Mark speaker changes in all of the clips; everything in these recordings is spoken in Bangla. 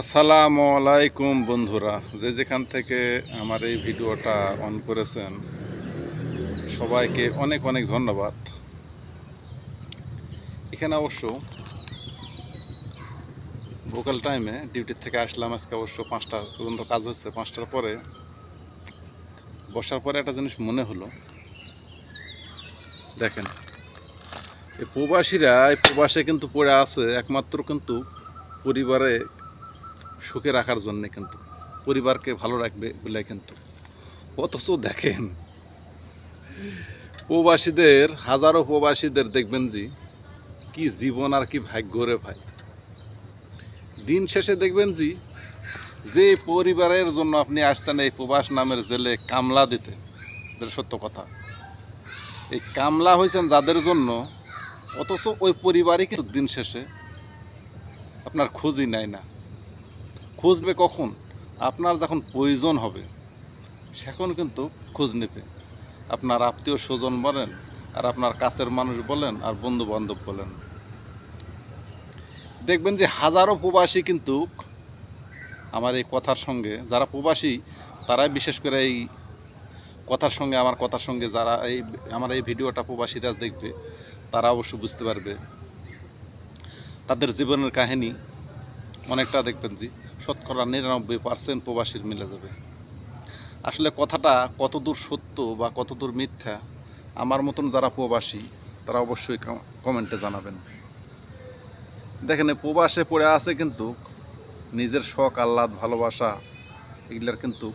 Speaker 1: আসসালামু আলাইকুম বন্ধুরা। যে যেখান থেকে আমার এই ভিডিওটা অন করেছেন, সবাইকে অনেক অনেক ধন্যবাদ। এখানে অবশ্য ভোকাল টাইমে ডিউটির থেকে আসলাম, আজকে অবশ্য পাঁচটা পর্যন্ত কাজ হচ্ছে। পাঁচটার পরে বসার পরে একটা জিনিস মনে হলো। দেখেন, এই প্রবাসীরা, এই প্রবাসে কিন্তু পড়ে আছে, একমাত্র কিন্তু পরিবারে সুখে রাখার জন্যে কিন্তু, পরিবারকে ভালো রাখবে বলে কিন্তু। অথচ দেখেন, প্রবাসীদের, হাজারো প্রবাসীদের দেখবেন যে কি জীবন আর কি ভাগ্য রে ভাই। দিন শেষে দেখবেন যে যে পরিবারের জন্য আপনি আসছেন এই প্রবাস নামের জেলে কামলা দিতে সত্য কথা। এই কামলা হয়েছেন যাদের জন্য, অথচ ওই পরিবারই কিন্তু দিন শেষে আপনার খোঁজই নেয় না। খুঁজবে কখন? আপনার যখন প্রয়োজন হবে, সেখন কিন্তু খোঁজ নেবে। আপনার আত্মীয় স্বজন বলেন, আর আপনার কাছের মানুষ বলেন, আর বন্ধু বান্ধব বলেন। দেখবেন যে হাজারো প্রবাসী কিন্তু আমার এই কথার সঙ্গে, যারা প্রবাসী, তারাই বিশেষ করে এই কথার সঙ্গে, আমার কথার সঙ্গে যারা এই, আমার এই ভিডিওটা প্রবাসীরা দেখবে, তারা অবশ্য বুঝতে পারবে। তাদের জীবনের কাহিনী অনেকটা দেখবেন জি। শতকরা নিরানব্বই পার্সেন্ট প্রবাসীর মিলে যাবে। আসলে কথাটা কতদূর সত্য বা কতদূর মিথ্যা, আমার মতন যারা প্রবাসী, তারা অবশ্যই কমেন্টে জানাবেন। দেখেন প্রবাসে পড়ে আছে কিন্তু নিজের শখ, আহ্লাদ, ভালোবাসা, এগুলার কিন্তু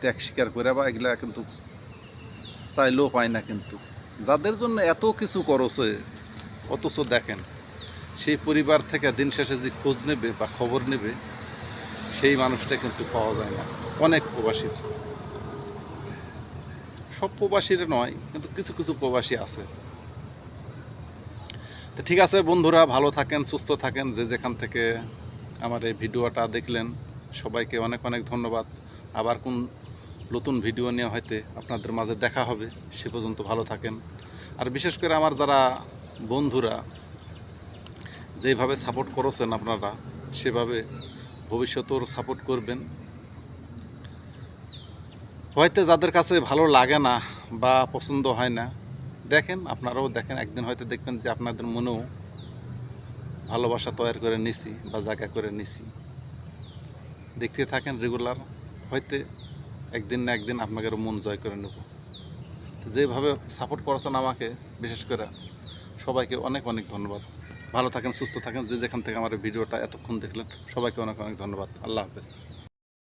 Speaker 1: ত্যাগ স্বীকার করে বা এগুলা কিন্তু চাইলেও পায় না কিন্তু। যাদের জন্য এত কিছু করছে অথচ দেখেন সেই পরিবার থেকে দিন শেষে যে খোঁজ নেবে বা খবর নেবে, সেই মানুষটা কিন্তু পাওয়া যায় না। অনেক প্রবাসীর। সব প্রবাসীর নয়, কিন্তু কিছু কিছু প্রবাসী আছে। তো ঠিক আছে বন্ধুরা, ভালো থাকেন, সুস্থ থাকেন, যে যেখান থেকে আমার এই ভিডিওটা দেখলেন, সবাইকে অনেক অনেক ধন্যবাদ। আবার কোন নতুন ভিডিও নিয়ে হয়তো আপনাদের মাঝে দেখা হবে, সে পর্যন্ত ভালো থাকেন। আর বিশেষ করে আমার যারা বন্ধুরা যেভাবে সাপোর্ট করেছেন আপনারা, সেভাবে ভবিষ্যতেও সাপোর্ট করবেন। হয়তো যাদের কাছে ভালো লাগে না বা পছন্দ হয় না, দেখেন, আপনারাও দেখেন, একদিন হয়তো দেখবেন যে আপনাদের মনেও ভালোবাসা তৈরি করে নিছি বা জায়গা করে নিছি। দেখতে থাকেন রেগুলার হয়তো একদিন না একদিন আপনাদের মন জয় করে নেব। যেভাবে সাপোর্ট করেছেন আমাকে, বিশেষ করে সবাইকে অনেক অনেক ধন্যবাদ। ভালো থাকেন, সুস্থ থাকেন। যে যেখান থেকে আমার ভিডিওটা এতক্ষণ দেখলেন, সবাইকে অনেক অনেক ধন্যবাদ। আল্লাহ হাফেজ।